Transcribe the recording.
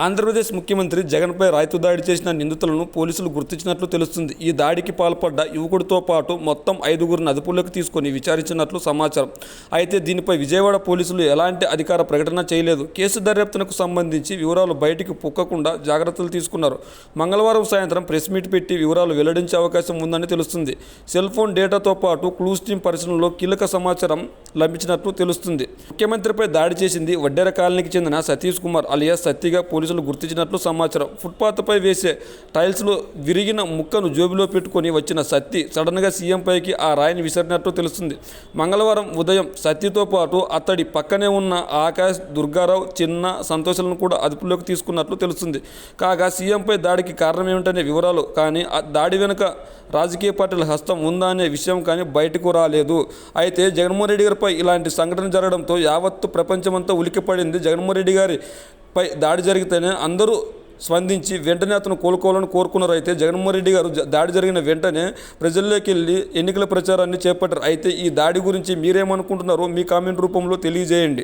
ఆంధ్రప్రదేశ్ ముఖ్యమంత్రి జగన్పై రైతు దాడి చేసిన నిందితులను పోలీసులు గుర్తించినట్లు తెలుస్తుంది. ఈ దాడికి పాల్పడ్డ యువకుడితో పాటు మొత్తం ఐదుగురిని అదుపులోకి తీసుకొని విచారించినట్లు సమాచారం. అయితే దీనిపై విజయవాడ పోలీసులు ఎలాంటి అధికార ప్రకటన చేయలేదు. కేసు దర్యాప్తునకు సంబంధించి వివరాలు బయటికి పుక్కకుండా జాగ్రత్తలు తీసుకున్నారు. మంగళవారం సాయంత్రం ప్రెస్ మీట్ పెట్టి వివరాలు వెల్లడించే అవకాశం ఉందని తెలుస్తుంది. సెల్ ఫోన్ డేటాతో పాటు క్లూస్ టీమ్ పరిశీలనలో కీలక సమాచారం లభించినట్లు తెలుస్తుంది. ముఖ్యమంత్రిపై దాడి చేసింది వడ్డెర కాలనీకి చెందిన సతీష్ కుమార్ అలియా సత్తిగా పోలీసులు గుర్తించినట్లు సమాచారం. ఫుట్పాత్పై వేసే టైల్స్లో విరిగిన ముక్కను జోబిలో పెట్టుకొని వచ్చిన సత్తి సడన్గా సీఎంపైకి ఆ రాయిని విసిరినట్లు తెలుస్తుంది. మంగళవారం ఉదయం సత్తితో పాటు అతడి పక్కనే ఉన్న ఆకాష్ దుర్గారావు చిన్న సంతోషాలను కూడా అదుపులోకి తీసుకున్నట్లు తెలుస్తుంది. కాగా సీఎంపై దాడికి కారణం ఏమిటనే వివరాలు కానీ దాడి వెనుక రాజకీయ పార్టీల హస్తం ఉందా అనే విషయం కానీ బయటకు రాలేదు. అయితే జగన్మోహన్ రెడ్డి గారిపై ఇలాంటి సంఘటన జరగడంతో యావత్తు ప్రపంచమంతా ఉలికిపడింది జగన్మోహన్ రెడ్డి గారి పై దాడి జరిగితేనే అందరూ స్పందించి వెంటనే అతను కోలుకోవాలని కోరుకున్నారు. అయితే జగన్మోహన్ రెడ్డి గారు దాడి జరిగిన వెంటనే ప్రజల్లోకి వెళ్ళి ఎన్నికల ప్రచారాన్ని చేపట్టారు. అయితే ఈ దాడి గురించి మీరేమనుకుంటున్నారో మీ కామెంట్ రూపంలో తెలియజేయండి.